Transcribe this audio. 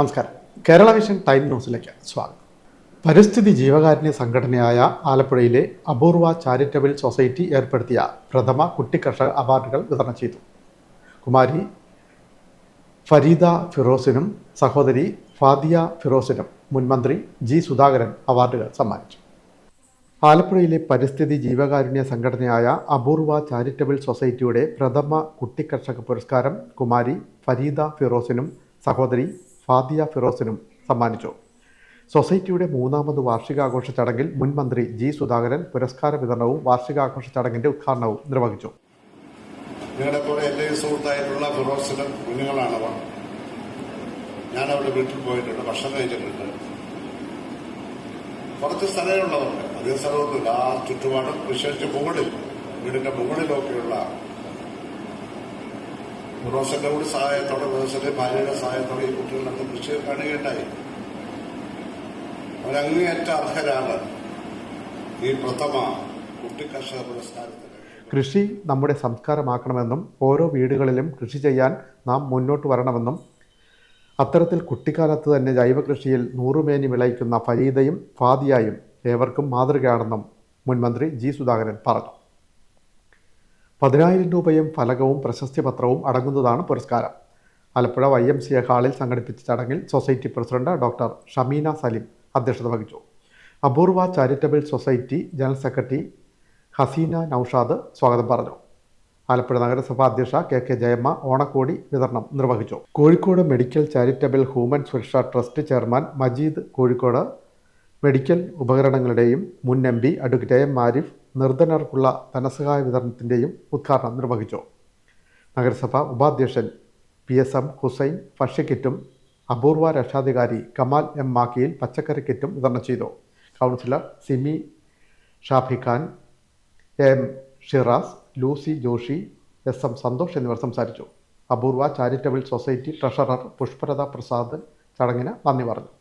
നമസ്കാരം. Kerala vision time ന്യൂസിലേക്ക് സ്വാഗതം. പരിസ്ഥിതി ജീവകാരുണ്യ സംഘടനയായ ആലപ്പുഴയിലെ അപൂർവ ചാരിറ്റബിൾ സൊസൈറ്റി ഏർപ്പെടുത്തിയ പ്രഥമ കുട്ടിക്കർഷക അവാർഡുകൾ വിതരണം ചെയ്തു. കുമാരി ഫരീദ ഫിറോസിനും സഹോദരി ഫാദിയ ഫിറോസിനും മുൻമന്ത്രി ജി സുധാകരൻ അവാർഡുകൾ സമ്മാനിച്ചു. ആലപ്പുഴയിലെ പരിസ്ഥിതി ജീവകാരുണ്യ സംഘടനയായ അപൂർവ ചാരിറ്റബിൾ സൊസൈറ്റിയുടെ പ്രഥമ കുട്ടിക്കർഷക പുരസ്കാരം കുമാരി ഫരീദ ഫിറോസിനും സഹോദരി ഫാദിയ ഫിറോസിനും സമ്മാനിച്ചു. സൊസൈറ്റിയുടെ മൂന്നാമത് വാർഷികാഘോഷ ചടങ്ങിൽ മുൻ മന്ത്രി ജി സുധാകരൻ പുരസ്കാര വിതരണവും വാർഷികാഘോഷ ചടങ്ങിന്റെ ഉദ്ഘാടനവും നിർവഹിച്ചു. നിങ്ങളുടെ കൂടെ എന്റെ സുഹൃത്തായിട്ടുള്ള ഫിറോസിന്റെ കുഞ്ഞുങ്ങളാണവർ ഞാൻ അവിടെ വീട്ടിൽ പോയിട്ടുണ്ട് ഭക്ഷണം കഴിച്ചിട്ടുണ്ട്. കുറച്ച് സ്ഥലമുള്ളവർക്ക് അധിക സ്ഥലമൊന്നുമില്ല. ആ ചുറ്റുപാടും വിശേഷിച്ച് മുകളിൽ വീടിന്റെ മുകളിലൊക്കെയുള്ള ഫിറോസിന്റെ കൂടി സഹായത്തോടെ ഫിറോസിന്റെ ഭാര്യയുടെ സഹായത്തോടെ ഈ കുട്ടികളൊക്കെ കൃഷി കാണുകയുണ്ടായി അവരങ്ങേയറ്റ അർഹരാണ് ഈ പ്രഥമ കുട്ടി കർഷക കൃഷി നമ്മുടെ സംസ്കാരമാക്കണമെന്നും ഓരോ വീടുകളിലും കൃഷി ചെയ്യാൻ നാം മുന്നോട്ട് വരണമെന്നും അത്തരത്തിൽ കുട്ടിക്കാലത്ത് തന്നെ ജൈവകൃഷിയിൽ നൂറുമേനി വിളയിക്കുന്ന ഫരീദയും ഫാദിയായും ഏവർക്കും മാതൃകയാണെന്നും മുൻമന്ത്രി ജി സുധാകരൻ പറഞ്ഞു. പതിനായിരം രൂപയും ഫലകവും പ്രശസ്തി പത്രവും അടങ്ങുന്നതാണ് പുരസ്കാരം. Alappuzha Y M C A ഹാളിൽ സംഘടിപ്പിച്ച ചടങ്ങിൽ society president doctor Shameena Salim അധ്യക്ഷത വഹിച്ചു. Apoorva charitable society general secretary Haseena Naushad സ്വാഗതം പറഞ്ഞു. ആലപ്പുഴ നഗരസഭാ അധ്യക്ഷ കെ കെ ജയമ്മ ഓണക്കോടി വിതരണം നിർവഹിച്ചു. Kozhikode medical charitable human Suraksha trust chairman Majeed Kozhikode medical ഉപകരണങ്ങളുടെയും മുൻ M P advocate M Arif നിർധനർക്കുള്ള ധനസഹായ വിതരണത്തിന്റെയും ഉദ്ഘാടനം നിർവഹിച്ചു. നഗരസഭ ഉപാധ്യക്ഷൻ പി എസ് എം ഹുസൈൻ ഭക്ഷ്യക്കിറ്റും അപൂർവ രക്ഷാധികാരി കമാൽ എം മാക്കിയിൽ പച്ചക്കറി കിറ്റും വിതരണം ചെയ്തു. Councillor Simi Shafi Khan M Shiraz Lucy Joshi S M Santhosh എന്നിവർ സംസാരിച്ചു. Apoorva charitable society treasurer Pushpalatha Prasad ചടങ്ങിന് നന്ദി പറഞ്ഞു.